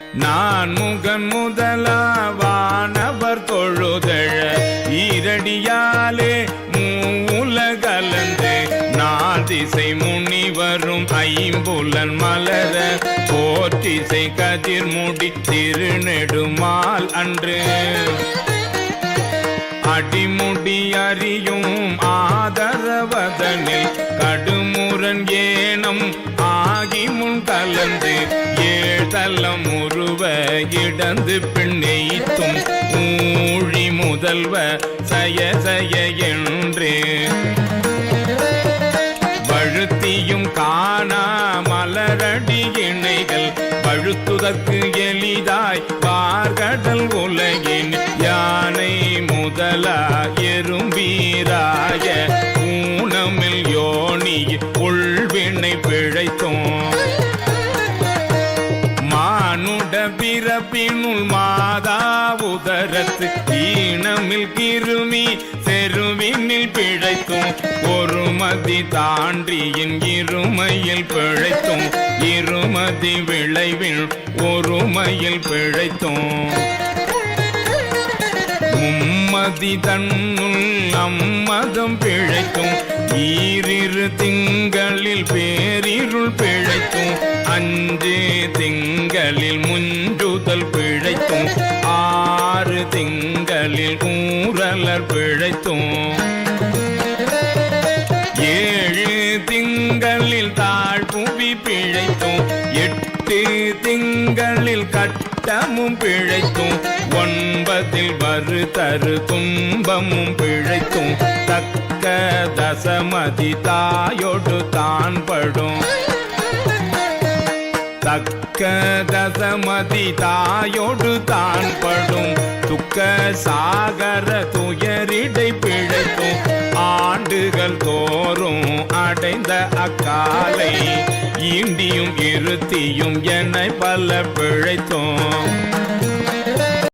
நான் முகன் முதலாவானவர் தொழுதழ ஈரடியாலே மூலகலந்து நான் திசை முனிவரும் ஐம்புலன் மலர போற்றிசை கதிர் முடி திருநெடுமால் அன்று. அடிமுடி அறியும் ஆதரவதனில் கடுமுரன் ஏனம் ஆகி முன் கலந்து. ஏ ஏழ்தலம் உருவ இடந்து பின்னெய்த்தும் ஊழி முதல்வ சய சய என்று. வழுத்தியும் காணா மலரடி இணைகள் பழுத்துதற்கு எளிதாய் பார்கடல் உலகின் யானை முதலா எறும்பீராய. ஊனமில் யோனி உள்வினை பிழைத்தோம். பிறப்பினுள் மாதா உதரத்து ஈனமில் கிருமி செருவினில் பிழைத்தும் ஒருமதி தாண்டியின் இருமையில் பிழைத்தும் இருமதி விளைவில் ஒருமையில் பிழைத்தும். மும்மதி தன்னுள் அம்மதம் பிழைக்கும் ஈரிரு திங்களில் பே பிழைக்கும் அஞ்சு திங்களில் முஞ்சுதல் பிழைக்கும் ஆறு திங்களில் ஊரலர் பிழைத்தும். ஏழு திங்களில் தாழ்புவி பிழைத்தும் எட்டு திங்களில் கட்டமும் பிழைத்தும் ஒன்பதில் வரு தரு துன்பமும் பிழைத்தும் தக்க தசமதி தாயொடு தக்க தசமதி தாயோடு தான் படும் துக்க சாகர துயரிடை பிழைக்கும். ஆண்டுகள் தோறும் அடைந்த அக்காலை ஈண்டியும் இருத்தியும் என்னை பல பிழைத்தோம்.